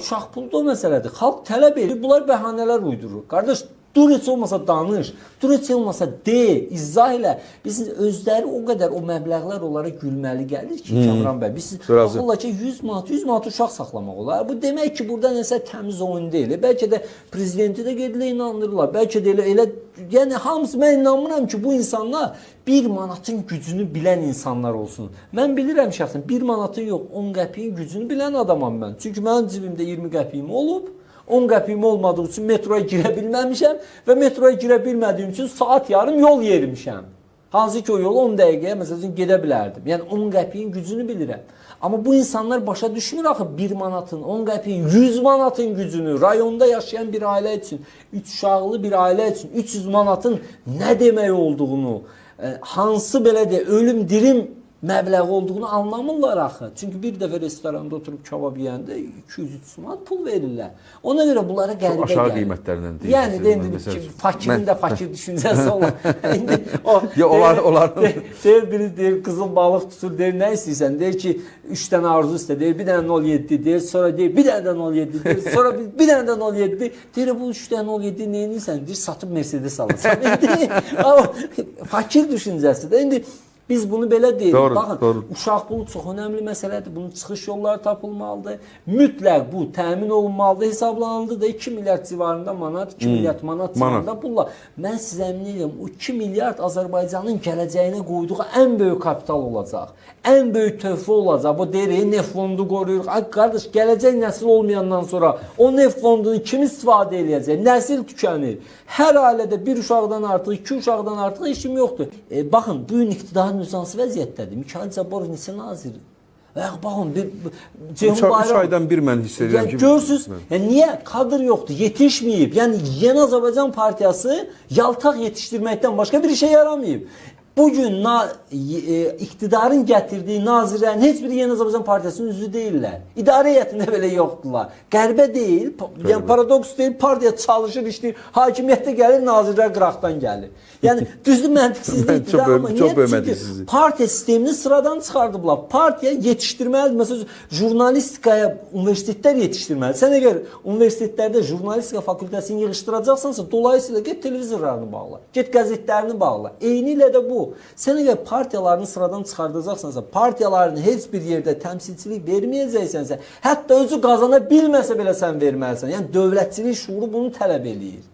Uşaq pulu da o məsələdir. Xalq tələb edir, bunlar bəhanələr uydurur. Qardaş, dur heç olmasa danış, dur heç olmasa de, izah elə. Biz özləri o qədər o məbləğlər onlara gülməli gəlir ki, Kamran bəy. Biz baxırlar ki, 100 manat, 100 manat uşaq saxlamaq olar. Bu demək ki, burada nəsə təmiz oyun deyil. Bəlkə də prezidenti də gedilə inandırırlar. Bəlkə də elə, elə yəni hamısı mən inanmıram ki, bu insanlar 1 manatın gücünü bilən insanlar olsun. Mən bilirəm şəxsən 1 manatın yox, 10 qəpiyin gücünü bilən adamam mən. Çünki mənim cibimdə 20 qəpiyim olub. 10 qəpiyim olmadığı üçün metroya girə bilməmişəm və metroya girə bilmədiyim üçün saat yarım yol yerimişəm. Hansı ki o yolu 10 dəqiqəyə məsəl üçün gedə bilərdim. Yəni 10 qəpiyin gücünü bilirəm. Amma bu insanlar başa düşmür axı 1 manatın, 10 qəpiyin, 100 manatın gücünü rayonda yaşayan bir ailə üçün, 3 uşaqlı bir ailə üçün 300 manatın nə demək olduğunu, e, hansı belə də ölüm dirim məbləğ olduğunu anlamırlar axı. Çünki bir dəfə restoranda oturub kebab yeyəndə 200-300 manat pul verirlər. Ona görə bunlara qəribə aşağı gəlir. qiymətlərdən deyil. Yəni də Məsəl ki, fakirin də fakir düşüncəsi olur. İndi o Ya onlar- deyir- onlar- deyir- deyir biri deyir qızıl balıq tutur, deyir nə istəyirsən? Deyir ki, 3 dənə arzu istə, deyir bir dənə 07 deyir, sonra deyir bir dənə də 07 deyir, sonra bir, bir dənə də 07 deyir. Deyir bu 3 dənə 07 nə edirsən? Deyir satıb Mercedes alırsan. İndi fakir düşüncəsidir. İndi biz bunu belə deyirik. Doğru, Baxın, doğru. uşaq pulu çox önəmli məsələdir. Bunun çıxış yolları tapılmalıdır. Mütləq bu təmin olunmalıdır. Hesablanıldı da 2 milyard civarında manat, 2 milyard manat Manat. civarında pulla. Mən sizə əmin edirəm, o 2 milyard Azərbaycanın gələcəyinə qoyduğu ən böyük kapital olacaq. Ən böyük töhfə olacaq. Bu deyir, "Ey, neft fondu qoruyuruq. Ay qardaş, gələcək nəsil olmayandan sonra o neft fondunu kim istifadə eləyəcək? Nəsil tükənir. Hər ailədə bir uşaqdan artıq, iki uşaqdan artıq işim yoxdur. E, baxın, bu gün iqtidar nüzansı vəziyyətdədir. Mikhail Cabbarov neçə naziri? Və baxın, bir, Ceyhun 3 Bayram aydan bir mən hiss edirəm ki, görürsüz, yəni niyə kadr yoxdur, yetişməyib. Yəni Yeni Azərbaycan Partiyası yaltaq yetişdirməkdən başqa bir işə yaramayıb. Bu gün na, e, iktidarın gətirdiyi nazirlərin heç biri Yeni Azərbaycan Partiyasının üzvü deyillər. İdarə heyətində belə yoxdular. Qəribə deyil, yəni paradoks deyil, partiya çalışır, işləyir, hakimiyyətdə gəlir, nazirlər qıraqdan gəlir. Yəni düzdür məntiqsizlik böl- çox bölmədik sizi. partiya sistemini sıradan çıxardıblar. Partiya yetişdirməlidir. Məsələn, jurnalistikaya universitetlər yetişdirməlidir. Sən əgər universitetlərdə jurnalistika fakültəsini yığışdıracaqsansa, dolayısıyla get televizorlarını bağla, get qəzetlərini bağla. Eyni ilə də bu. Sən əgər partiyalarını sıradan çıxardacaqsansa, partiyaların heç bir yerdə təmsilçilik verməyəcəksənsə, hətta özü qazana bilməsə belə sən verməlisən. Yəni dövlətçilik şuuru bunu tələb eləyir.